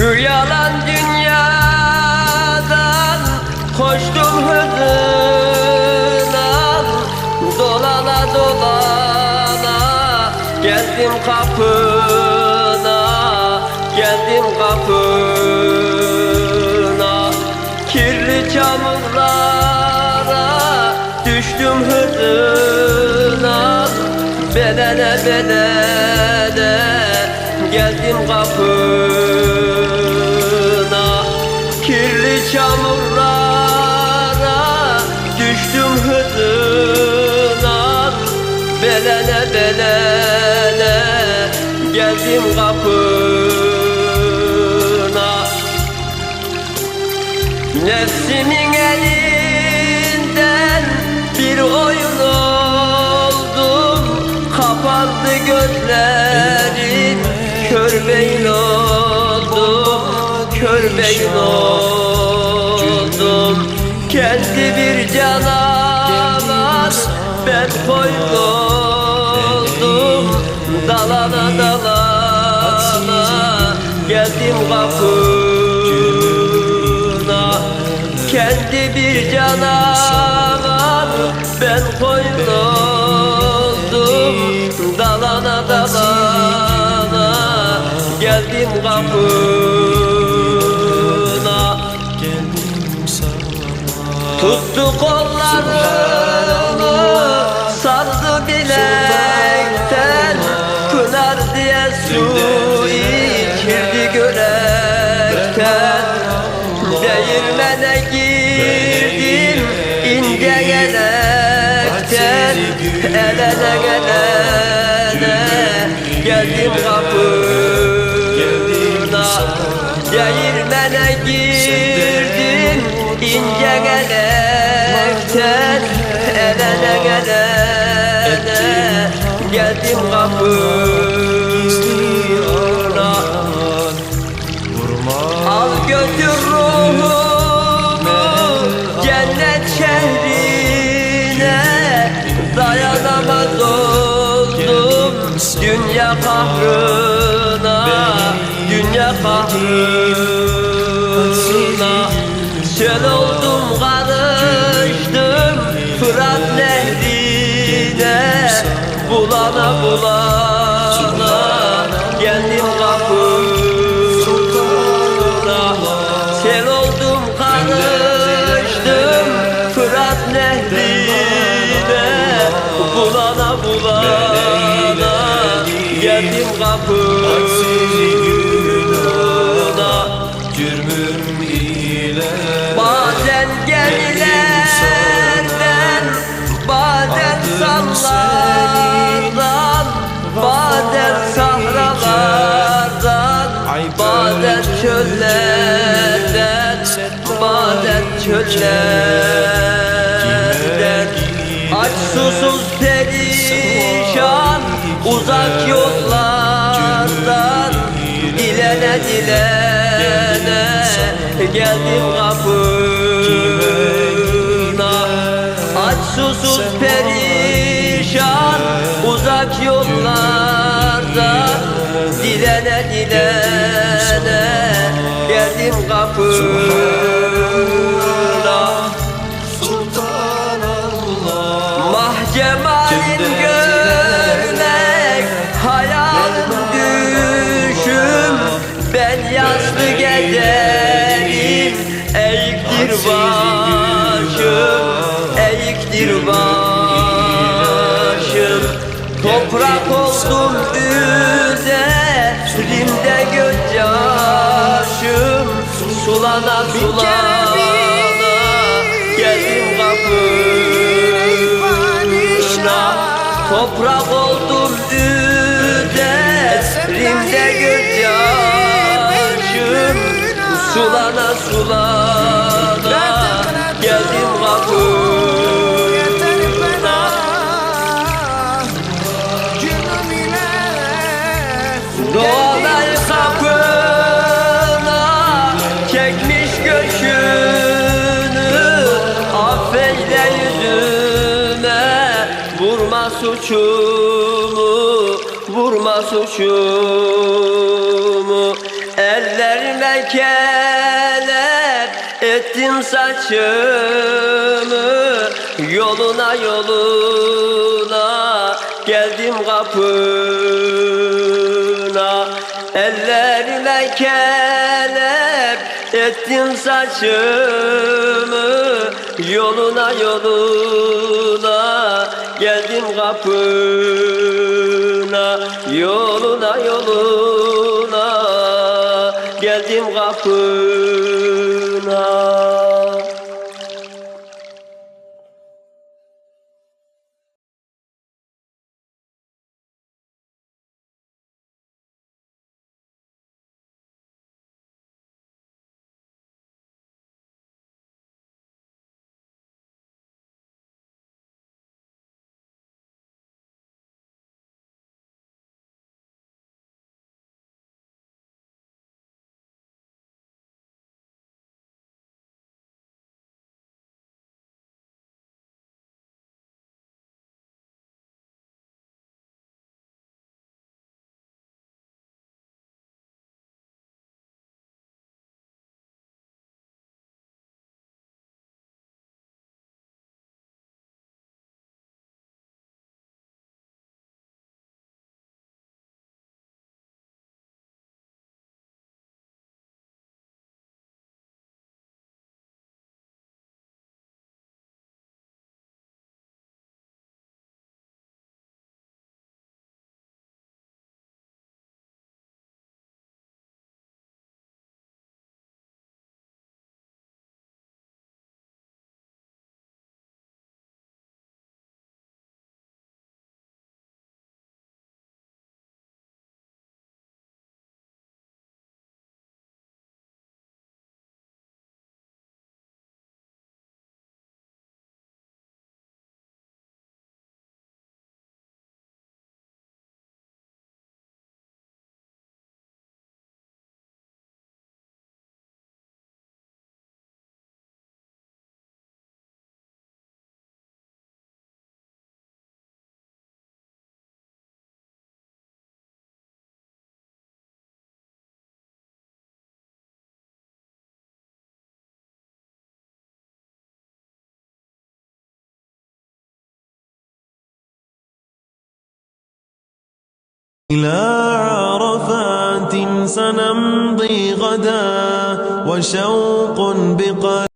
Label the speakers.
Speaker 1: Şu yalan dünyadan koştum hızına Dolana dolana. Geldim kapına Geldim kapına. Kirli çamurlara düştüm hızına Belene belene geldim kapına Belene belene geldim kapına. Nefsimin elinden bir oyun oldum Kapandı gözlerim kör beyin oldum Kör beyin oldum. Kendi bir canavar ben koyun kapına Kendi bir canavar ben koyun oldum Dalana dalana geldim kapına. Tuttu kollarımı Değirmene girdim ince gelekten Elene gelene geldim kapına. Değirmene girdim ince gelekten Elene gelene geldim kapına dünya kahrına Dünya kahrına Çöl oldum karıştım Fırat nehrine. Bulana bulana geldim kapına. Sel oldum karıştım Fırat nehrine. Bulana bulana geldim kapına
Speaker 2: Cürmüm ile
Speaker 1: Bazen gemilerden Bazen sallardan Bazen sahralardan Bazen çöllerden Bazen çöllerden Geldim kapına. Aç susuz perişan Uzak yollardan Dilene dilene Geldim kapına. Mahcemalin görmek Hayalin düşüm. Ben gecelim Eğiktir başım Eğiktir başım Toprak oldum üzerimde gözyaşım. Sulana sulana geldim kapına Toprak oldum üzerimde suçumu Vurma suçumu. Ellerime lekeler Ettim saçımı. Yoluna yoluna Geldim kapına. Ellerine keler Ettim saçımı Yoluna yoluna Geldim kapına Yoluna yoluna Geldim kapına
Speaker 3: إلى عرفات سنمضي غدا وشوق بقلب